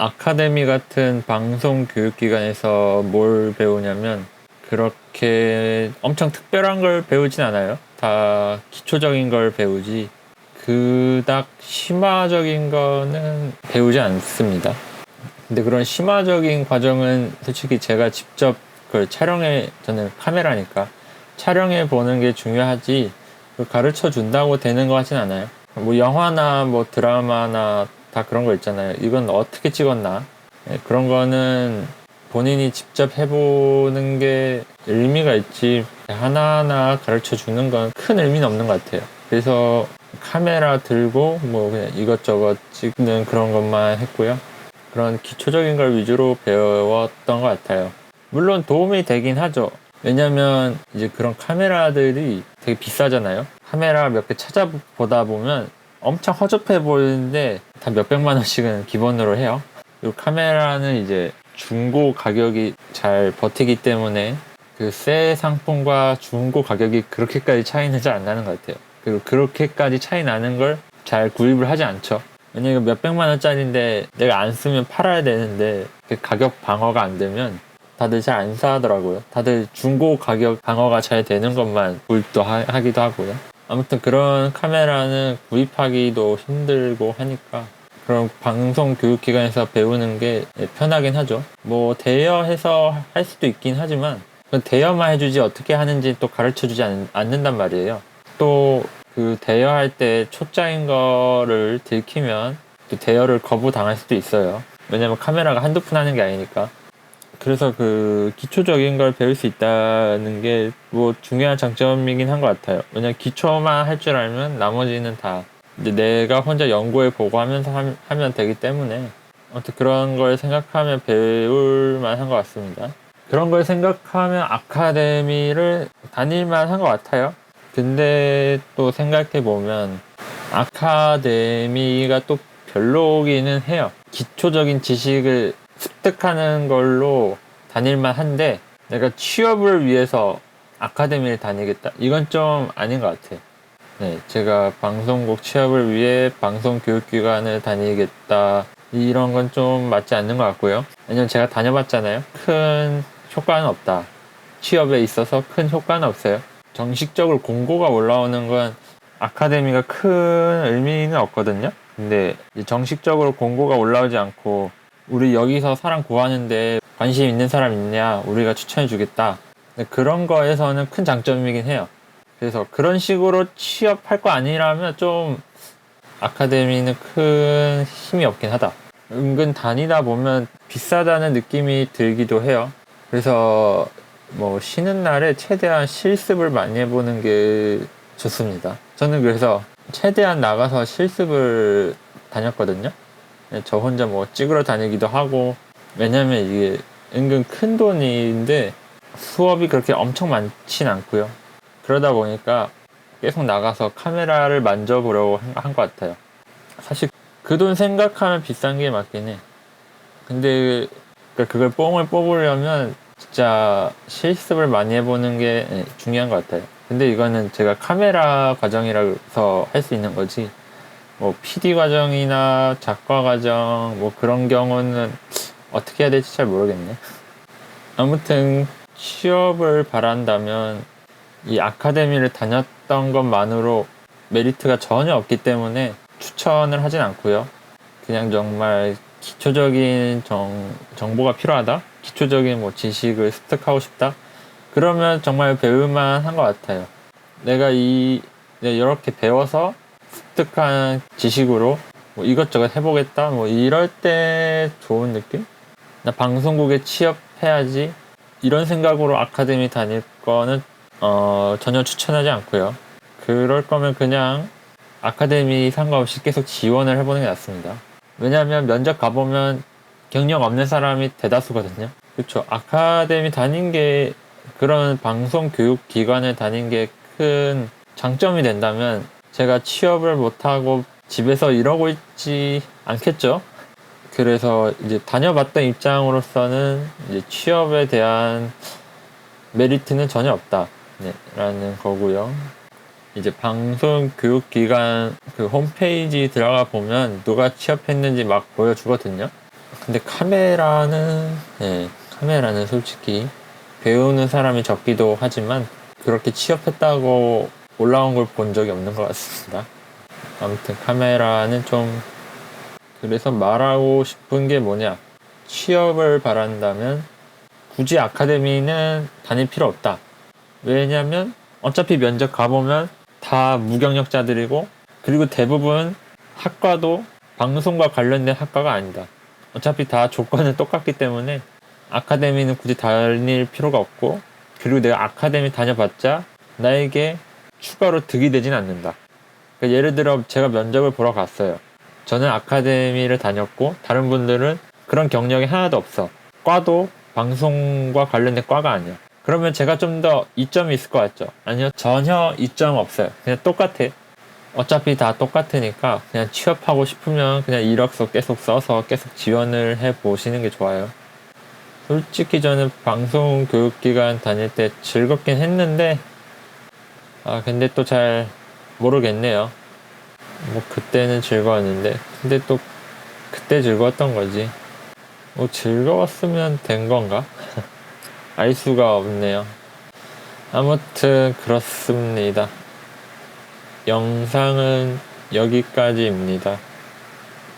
아카데미 같은 방송 교육기관에서 뭘 배우냐면 그렇게 엄청 특별한 걸 배우진 않아요. 다 기초적인 걸 배우지 그닥 심화적인 거는 배우지 않습니다. 근데 그런 심화적인 과정은 솔직히 제가 직접 그걸 촬영해 저는 카메라니까 촬영해 보는 게 중요하지 가르쳐 준다고 되는 것 같진 않아요. 뭐 영화나 뭐 드라마나 다 그런 거 있잖아요. 이건 어떻게 찍었나 예, 그런 거는 본인이 직접 해보는 게 의미가 있지 하나하나 가르쳐 주는 건 큰 의미는 없는 것 같아요. 그래서 카메라 들고 뭐 그냥 이것저것 찍는 그런 것만 했고요. 그런 기초적인 걸 위주로 배웠던 것 같아요. 물론 도움이 되긴 하죠. 왜냐면 이제 그런 카메라들이 되게 비싸잖아요. 카메라 몇 개 찾아보다 보면 엄청 허접해 보이는데 다 몇백만 원씩은 기본으로 해요. 그리고 카메라는 이제 중고 가격이 잘 버티기 때문에 그 새 상품과 중고 가격이 그렇게까지 차이는 잘 안 나는 것 같아요. 그리고 그렇게까지 차이 나는 걸 잘 구입을 하지 않죠. 왜냐면 몇백만 원짜리인데 내가 안 쓰면 팔아야 되는데 그 가격 방어가 안 되면 다들 잘 안 사더라고요. 다들 중고 가격 방어가 잘 되는 것만 구입도 하, 하기도 하고요. 아무튼 그런 카메라는 구입하기도 힘들고 하니까 그런 방송 교육기관에서 배우는 게 편하긴 하죠. 뭐 대여해서 할 수도 있긴 하지만 대여만 해주지 어떻게 하는지 또 가르쳐주지 않, 않는단 말이에요. 또 그 대여할 때 초짜인 거를 들키면 또 대여를 거부당할 수도 있어요. 왜냐면 카메라가 한두 푼 하는 게 아니니까. 그래서 그 기초적인 걸 배울 수 있다는 게 뭐 중요한 장점이긴 한 것 같아요. 왜냐면 기초만 할 줄 알면 나머지는 다 이제 내가 혼자 연구해 보고 하면서 함- 하면 되기 때문에 아무튼 그런 걸 생각하면 배울 만한 것 같습니다. 그런 걸 생각하면 아카데미를 다닐 만한 것 같아요. 근데 또 생각해 보면 아카데미가 또 별로기는 해요. 기초적인 지식을 습득하는 걸로 다닐만 한데 내가 취업을 위해서 아카데미를 다니겠다. 이건 좀 아닌 것 같아. 네, 제가 방송국 취업을 위해 방송 교육기관을 다니겠다. 이런 건 좀 맞지 않는 것 같고요. 왜냐면 제가 다녀봤잖아요. 큰 효과는 없다. 취업에 있어서 큰 효과는 없어요. 정식적으로 공고가 올라오는 건 아카데미가 큰 의미는 없거든요. 근데 정식적으로 공고가 올라오지 않고 우리 여기서 사람 구하는데 관심 있는 사람 있냐 우리가 추천해 주겠다. 근데 그런 거에서는 큰 장점이긴 해요. 그래서 그런 식으로 취업할 거 아니라면 좀 아카데미는 큰 힘이 없긴 하다. 은근 다니다 보면 비싸다는 느낌이 들기도 해요. 그래서 뭐 쉬는 날에 최대한 실습을 많이 해보는 게 좋습니다. 저는 그래서 최대한 나가서 실습을 다녔거든요. 네, 저 혼자 뭐 찍으러 다니기도 하고. 왜냐면 이게 은근 큰 돈인데 수업이 그렇게 엄청 많진 않고요. 그러다 보니까 계속 나가서 카메라를 만져보려고 한 것 같아요. 사실 그 돈 생각하면 비싼 게 맞긴 해. 근데 그러니까 그걸 뽕을 뽑으려면 진짜 실습을 많이 해보는 게 네, 중요한 것 같아요. 근데 이거는 제가 카메라 과정이라서 할 수 있는 거지 뭐 PD 과정이나 작가 과정 뭐 그런 경우는 어떻게 해야 될지 잘 모르겠네. 아무튼 취업을 바란다면 이 아카데미를 다녔던 것만으로 메리트가 전혀 없기 때문에 추천을 하진 않고요. 그냥 정말 기초적인 정, 정보가 필요하다. 기초적인 뭐 지식을 습득하고 싶다. 그러면 정말 배울만 한 것 같아요. 내가 이 이렇게 배워서 습득한 지식으로 뭐 이것저것 해보겠다 뭐 이럴 때 좋은 느낌? 나 방송국에 취업해야지. 이런 생각으로 아카데미 다닐 거는 어, 전혀 추천하지 않고요. 그럴 거면 그냥 아카데미 상관없이 계속 지원을 해보는 게 낫습니다. 왜냐하면 면접 가보면 경력 없는 사람이 대다수거든요. 그렇죠 아카데미 다닌 게 그런 방송 교육 기관을 다닌 게 큰 장점이 된다면 제가 취업을 못하고 집에서 이러고 있지 않겠죠? 그래서 이제 다녀봤던 입장으로서는 이제 취업에 대한 메리트는 전혀 없다. 네, 라는 거고요. 이제 방송 교육 기관 그 홈페이지 들어가 보면 누가 취업했는지 막 보여주거든요. 근데 카메라는 네, 카메라는 솔직히 배우는 사람이 적기도 하지만 그렇게 취업했다고 올라온 걸 본 적이 없는 것 같습니다. 아무튼 카메라는 좀 그래서 말하고 싶은 게 뭐냐 취업을 바란다면 굳이 아카데미는 다닐 필요 없다. 왜냐면 어차피 면접 가보면 다 무경력자들이고 그리고 대부분 학과도 방송과 관련된 학과가 아니다. 어차피 다 조건은 똑같기 때문에 아카데미는 굳이 다닐 필요가 없고 그리고 내가 아카데미 다녀봤자 나에게 추가로 득이 되진 않는다. 그러니까 예를 들어 제가 면접을 보러 갔어요. 저는 아카데미를 다녔고 다른 분들은 그런 경력이 하나도 없어. 과도 방송과 관련된 과가 아니야. 그러면 제가 좀 더 이점이 있을 것 같죠? 아니요, 전혀 이점 없어요. 그냥 똑같아. 어차피 다 똑같으니까 그냥 취업하고 싶으면 그냥 이력서 계속 써서 계속 지원을 해 보시는 게 좋아요. 솔직히 저는 방송 교육기관 다닐 때 즐겁긴 했는데, 아, 근데 또 잘 모르겠네요. 뭐, 그때는 즐거웠는데, 근데 또 그때 즐거웠던 거지. 뭐, 즐거웠으면 된 건가? 알 수가 없네요. 아무튼, 그렇습니다. 영상은 여기까지입니다.